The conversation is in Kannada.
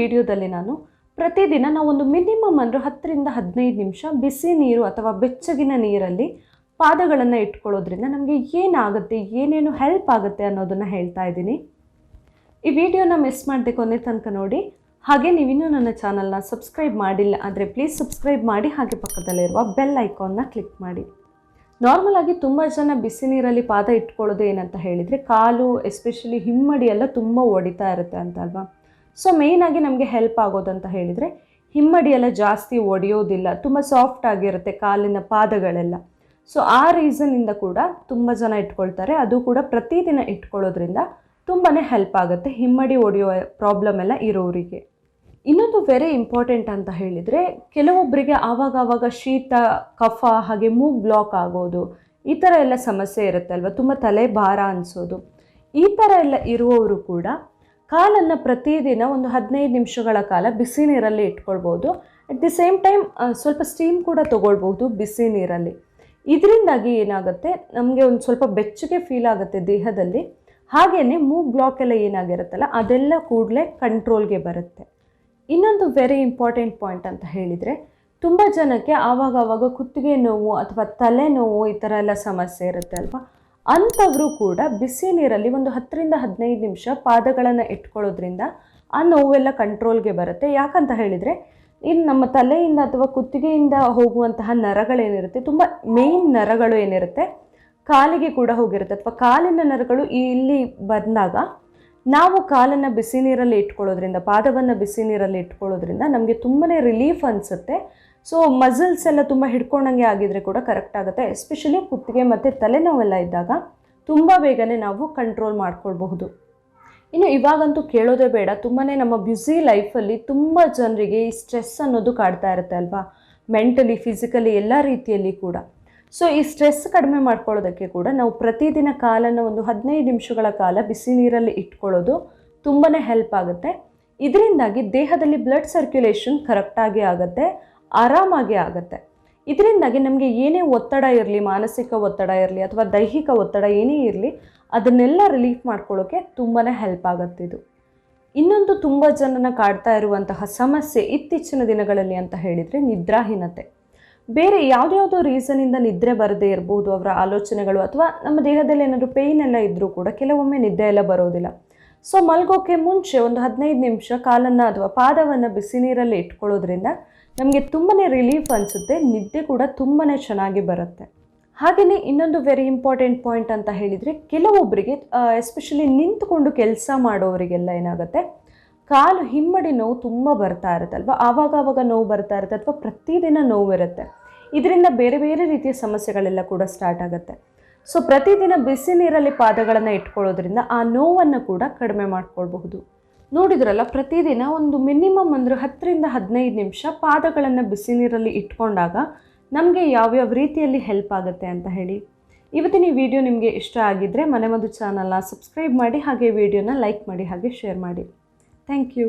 ವಿಡಿಯೋದಲ್ಲಿ ನಾನು ಪ್ರತಿದಿನ ನಾವು ಒಂದು ಮಿನಿಮಮ್ ಅಂದರೆ ಹತ್ತರಿಂದ ಹದಿನೈದು ನಿಮಿಷ ಬಿಸಿ ನೀರು ಅಥವಾ ಬೆಚ್ಚಗಿನ ನೀರಲ್ಲಿ ಪಾದಗಳನ್ನು ಇಟ್ಕೊಳ್ಳೋದ್ರಿಂದ ನಮಗೆ ಏನಾಗುತ್ತೆ, ಏನೇನು ಹೆಲ್ಪ್ ಆಗುತ್ತೆ ಅನ್ನೋದನ್ನು ಹೇಳ್ತಾ ಇದ್ದೀನಿ. ಈ ವಿಡಿಯೋನ ಮಿಸ್ ಮಾಡದೆ ಕೊನೆ ತನಕ ನೋಡಿ. ಹಾಗೆ ನೀವಿನ್ನೂ ನನ್ನ ಚಾನಲ್ನ ಸಬ್ಸ್ಕ್ರೈಬ್ ಮಾಡಿಲ್ಲ ಅಂದರೆ ಪ್ಲೀಸ್ ಸಬ್ಸ್ಕ್ರೈಬ್ ಮಾಡಿ, ಹಾಗೆ ಪಕ್ಕದಲ್ಲಿರುವ ಬೆಲ್ ಐಕಾನ್ನ ಕ್ಲಿಕ್ ಮಾಡಿ. ನಾರ್ಮಲಾಗಿ ತುಂಬ ಜನ ಬಿಸಿ ನೀರಲ್ಲಿ ಪಾದ ಇಟ್ಕೊಳ್ಳೋದು ಏನಂತ ಹೇಳಿದರೆ ಕಾಲು ಎಸ್ಪೆಷಲಿ ಹಿಮ್ಮಡಿ ಎಲ್ಲ ತುಂಬ ಒಡಿತಾ ಇರುತ್ತೆ ಅಂತ ಅಲ್ವಾ ಸೊ ಮೇಯ್ನಾಗಿ ನಮಗೆ ಹೆಲ್ಪ್ ಆಗೋದಂತ ಹೇಳಿದರೆ, ಹಿಮ್ಮಡಿ ಎಲ್ಲ ಜಾಸ್ತಿ ಒಡೆಯೋದಿಲ್ಲ, ತುಂಬ ಸಾಫ್ಟ್ ಆಗಿರುತ್ತೆ ಕಾಲಿನ ಪಾದಗಳೆಲ್ಲ. ಸೊ ಆ ರೀಸನ್ನಿಂದ ಕೂಡ ತುಂಬ ಜನ ಇಟ್ಕೊಳ್ತಾರೆ. ಅದು ಕೂಡ ಪ್ರತಿದಿನ ಇಟ್ಕೊಳ್ಳೋದ್ರಿಂದ ತುಂಬಾ ಹೆಲ್ಪ್ ಆಗುತ್ತೆ, ಹಿಮ್ಮಡಿ ಒಡೆಯೋ ಪ್ರಾಬ್ಲಮ್ ಎಲ್ಲ ಇರೋರಿಗೆ. ಇನ್ನೊಂದು ವೆರಿ ಇಂಪಾರ್ಟೆಂಟ್ ಅಂತ ಹೇಳಿದರೆ ಕೆಲವೊಬ್ಬರಿಗೆ ಆವಾಗ ಆವಾಗ ಶೀತ, ಕಫ, ಹಾಗೆ ಮೂಗ್ ಬ್ಲಾಕ್ ಆಗೋದು, ಈ ಥರ ಎಲ್ಲ ಸಮಸ್ಯೆ ಇರುತ್ತೆ ಅಲ್ವಾ ತುಂಬ ತಲೆ ಭಾರ ಅನಿಸೋದು. ಈ ಥರ ಎಲ್ಲ ಇರುವವರು ಕೂಡ ಕಾಲನ್ನು ಪ್ರತಿದಿನ ಒಂದು ಹದಿನೈದು ನಿಮಿಷಗಳ ಕಾಲ ಬಿಸಿ ನೀರಲ್ಲಿ ಇಟ್ಕೊಳ್ಬೋದು. ಅಟ್ ದಿ ಸೇಮ್ ಟೈಮ್ ಸ್ವಲ್ಪ ಸ್ಟೀಮ್ ಕೂಡ ತೊಗೊಳ್ಬೋದು ಬಿಸಿ ನೀರಲ್ಲಿ. ಇದರಿಂದಾಗಿ ಏನಾಗುತ್ತೆ, ನಮಗೆ ಒಂದು ಸ್ವಲ್ಪ ಬೆಚ್ಚಗೆ ಫೀಲ್ ಆಗುತ್ತೆ ದೇಹದಲ್ಲಿ. ಹಾಗೆಯೇ ಮೂಗ್ ಬ್ಲಾಕ್ ಎಲ್ಲ ಏನಾಗಿರುತ್ತಲ್ಲ, ಅದೆಲ್ಲ ಕೂಡಲೇ ಕಂಟ್ರೋಲ್ಗೆ ಬರುತ್ತೆ. ಇನ್ನೊಂದು ವೆರಿ ಇಂಪಾರ್ಟೆಂಟ್ ಪಾಯಿಂಟ್ ಅಂತ ಹೇಳಿದರೆ, ತುಂಬ ಜನಕ್ಕೆ ಆವಾಗ ಆವಾಗ ಕುತ್ತಿಗೆ ನೋವು ಅಥವಾ ತಲೆನೋವು ಈ ಥರ ಎಲ್ಲ ಸಮಸ್ಯೆ ಇರುತ್ತೆ ಅಲ್ವಾ? ಅಂಥವರು ಕೂಡ ಬಿಸಿ ನೀರಲ್ಲಿ ಒಂದು ಹತ್ತರಿಂದ ಹದಿನೈದು ನಿಮಿಷ ಪಾದಗಳನ್ನು ಇಟ್ಕೊಳ್ಳೋದ್ರಿಂದ ಆ ನೋವೆಲ್ಲ ಕಂಟ್ರೋಲ್ಗೆ ಬರುತ್ತೆ. ಯಾಕಂತ ಹೇಳಿದರೆ ಇನ್ನು ನಮ್ಮ ತಲೆಯಿಂದ ಅಥವಾ ಕುತ್ತಿಗೆಯಿಂದ ಹೋಗುವಂತಹ ನರಗಳೇನಿರುತ್ತೆ, ತುಂಬ ಮೇಯ್ನ್ ನರಗಳು ಏನಿರುತ್ತೆ, ಕಾಲಿಗೆ ಕೂಡ ಹೋಗಿರುತ್ತೆ. ಅಥವಾ ಕಾಲಿನ ನರಗಳು ಇಲ್ಲಿ ಬಂದಾಗ ನಾವು ಕಾಲನ್ನು ಬಿಸಿ ನೀರಲ್ಲಿ ಇಟ್ಕೊಳ್ಳೋದ್ರಿಂದ, ಪಾದವನ್ನು ಬಿಸಿ ನೀರಲ್ಲಿ ಇಟ್ಕೊಳ್ಳೋದ್ರಿಂದ ನಮಗೆ ತುಂಬಾ ರಿಲೀಫ್ ಅನಿಸುತ್ತೆ. ಸೊ ಮಸಲ್ಸ್ ಎಲ್ಲ ತುಂಬ ಹಿಡ್ಕೊಂಡಂಗೆ ಆಗಿದ್ರೆ ಕೂಡ ಕರೆಕ್ಟ್ ಆಗುತ್ತೆ. ಎಸ್ಪೆಷಲಿ ಕುತ್ತಿಗೆ ಮತ್ತು ತಲೆನೋವೆಲ್ಲ ಇದ್ದಾಗ ತುಂಬ ಬೇಗನೆ ನಾವು ಕಂಟ್ರೋಲ್ ಮಾಡ್ಕೊಳ್ಬಹುದು. ಇನ್ನು ಇವಾಗಂತೂ ಕೇಳೋದೇ ಬೇಡ. ತುಂಬಾ ನಮ್ಮ ಬ್ಯುಸಿ ಲೈಫಲ್ಲಿ ತುಂಬ ಜನರಿಗೆ ಈ ಸ್ಟ್ರೆಸ್ ಅನ್ನೋದು ಕಾಡ್ತಾ ಇರುತ್ತೆ ಅಲ್ವಾ? ಮೆಂಟಲಿ ಫಿಸಿಕಲಿ ಎಲ್ಲ ರೀತಿಯಲ್ಲಿ ಕೂಡ. ಸೊ ಈ ಸ್ಟ್ರೆಸ್ ಕಡಿಮೆ ಮಾಡ್ಕೊಳ್ಳೋದಕ್ಕೆ ಕೂಡ ನಾವು ಪ್ರತಿದಿನ ಕಾಲನ್ನು ಒಂದು ಹದಿನೈದು ನಿಮಿಷಗಳ ಕಾಲ ಬಿಸಿ ನೀರಲ್ಲಿ ಇಟ್ಕೊಳ್ಳೋದು ತುಂಬಾ ಹೆಲ್ಪ್ ಆಗುತ್ತೆ. ಇದರಿಂದಾಗಿ ದೇಹದಲ್ಲಿ ಬ್ಲಡ್ ಸರ್ಕ್ಯುಲೇಷನ್ ಕರೆಕ್ಟಾಗಿ ಆಗುತ್ತೆ, ಆರಾಮಾಗಿ ಆಗುತ್ತೆ. ಇದರಿಂದಾಗಿ ನಮಗೆ ಏನೇ ಒತ್ತಡ ಇರಲಿ, ಮಾನಸಿಕ ಒತ್ತಡ ಇರಲಿ ಅಥವಾ ದೈಹಿಕ ಒತ್ತಡ ಏನೇ ಇರಲಿ, ಅದನ್ನೆಲ್ಲ ರಿಲೀಫ್ ಮಾಡ್ಕೊಳ್ಳೋಕ್ಕೆ ತುಂಬಾ ಹೆಲ್ಪ್ ಆಗುತ್ತೆ ಇದು. ಇನ್ನೊಂದು ತುಂಬ ಜನನ ಕಾಡ್ತಾ ಇರುವಂತಹ ಸಮಸ್ಯೆ ಇತ್ತೀಚಿನ ದಿನಗಳಲ್ಲಿ ಅಂತ ಹೇಳಿದರೆ ನಿದ್ರಾಹೀನತೆ. ಬೇರೆ ಯಾವುದ್ಯಾವುದೋ ರೀಸನಿಂದ ನಿದ್ರೆ ಬರದೇ ಇರ್ಬೋದು ಅವರ ಆಲೋಚನೆಗಳು ಅಥವಾ ನಮ್ಮ ದೇಹದಲ್ಲಿ ಏನಾದರೂ ಪೇಯ್ನ್ ಎಲ್ಲ ಇದ್ದರೂ ಕೂಡ ಕೆಲವೊಮ್ಮೆ ನಿದ್ದೆ ಎಲ್ಲ ಬರೋದಿಲ್ಲ. ಸೊ ಮಲ್ಗೋಕ್ಕೆ ಮುಂಚೆ ಒಂದು ಹದಿನೈದು ನಿಮಿಷ ಕಾಲನ್ನು ಅಥವಾ ಪಾದವನ್ನು ಬಿಸಿ ನೀರಲ್ಲಿ ಇಟ್ಕೊಳ್ಳೋದ್ರಿಂದ ನಮಗೆ ತುಂಬಾ ರಿಲೀಫ್ ಅನಿಸುತ್ತೆ ನಿದ್ದೆ ಕೂಡ ತುಂಬಾ ಚೆನ್ನಾಗಿ ಬರುತ್ತೆ. ಹಾಗೆಯೇ ಇನ್ನೊಂದು ವೆರಿ ಇಂಪಾರ್ಟೆಂಟ್ ಪಾಯಿಂಟ್ ಅಂತ ಹೇಳಿದರೆ ಕೆಲವೊಬ್ಬರಿಗೆ ಎಸ್ಪೆಷಲಿ ನಿಂತುಕೊಂಡು ಕೆಲಸ ಮಾಡೋವರಿಗೆಲ್ಲ ಏನಾಗುತ್ತೆ, ಕಾಲು ಹಿಮ್ಮಡಿ ನೋವು ತುಂಬ ಬರ್ತಾ ಇರುತ್ತೆ ಅಲ್ವಾ? ಆವಾಗ ಆವಾಗ ನೋವು ಬರ್ತಾ ಇರುತ್ತೆ ಅಥವಾ ಪ್ರತಿದಿನ ನೋವು ಇರುತ್ತೆ ಇದರಿಂದ ಬೇರೆ ಬೇರೆ ರೀತಿಯ ಸಮಸ್ಯೆಗಳೆಲ್ಲ ಕೂಡ ಸ್ಟಾರ್ಟ್ ಆಗುತ್ತೆ. ಸೊ ಪ್ರತಿದಿನ ಬಿಸಿ ನೀರಲ್ಲಿ ಪಾದಗಳನ್ನು ಇಟ್ಕೊಳ್ಳೋದ್ರಿಂದ ಆ ನೋವನ್ನು ಕೂಡ ಕಡಿಮೆ ಮಾಡ್ಕೊಳ್ಬಹುದು. ನೋಡಿದ್ರಲ್ಲ, ಪ್ರತಿದಿನ ಒಂದು ಮಿನಿಮಮ್ ಅಂದರೆ ಹತ್ತರಿಂದ ಹದಿನೈದು ನಿಮಿಷ ಪಾದಗಳನ್ನು ಬಿಸಿ ನೀರಲ್ಲಿ ಇಟ್ಕೊಂಡಾಗ ನಮಗೆ ಯಾವ್ಯಾವ ರೀತಿಯಲ್ಲಿ ಹೆಲ್ಪ್ ಆಗುತ್ತೆ ಅಂತ ಹೇಳಿ. ಇವತ್ತಿನ ಈ ವಿಡಿಯೋ ನಿಮಗೆ ಇಷ್ಟ ಆಗಿದ್ದರೆ ಮನೆ ಮದು ಚಾನಲ್ನ ಸಬ್ಸ್ಕ್ರೈಬ್ ಮಾಡಿ, ಹಾಗೆ ವಿಡಿಯೋನ ಲೈಕ್ ಮಾಡಿ, ಹಾಗೆ ಶೇರ್ ಮಾಡಿ. Thank you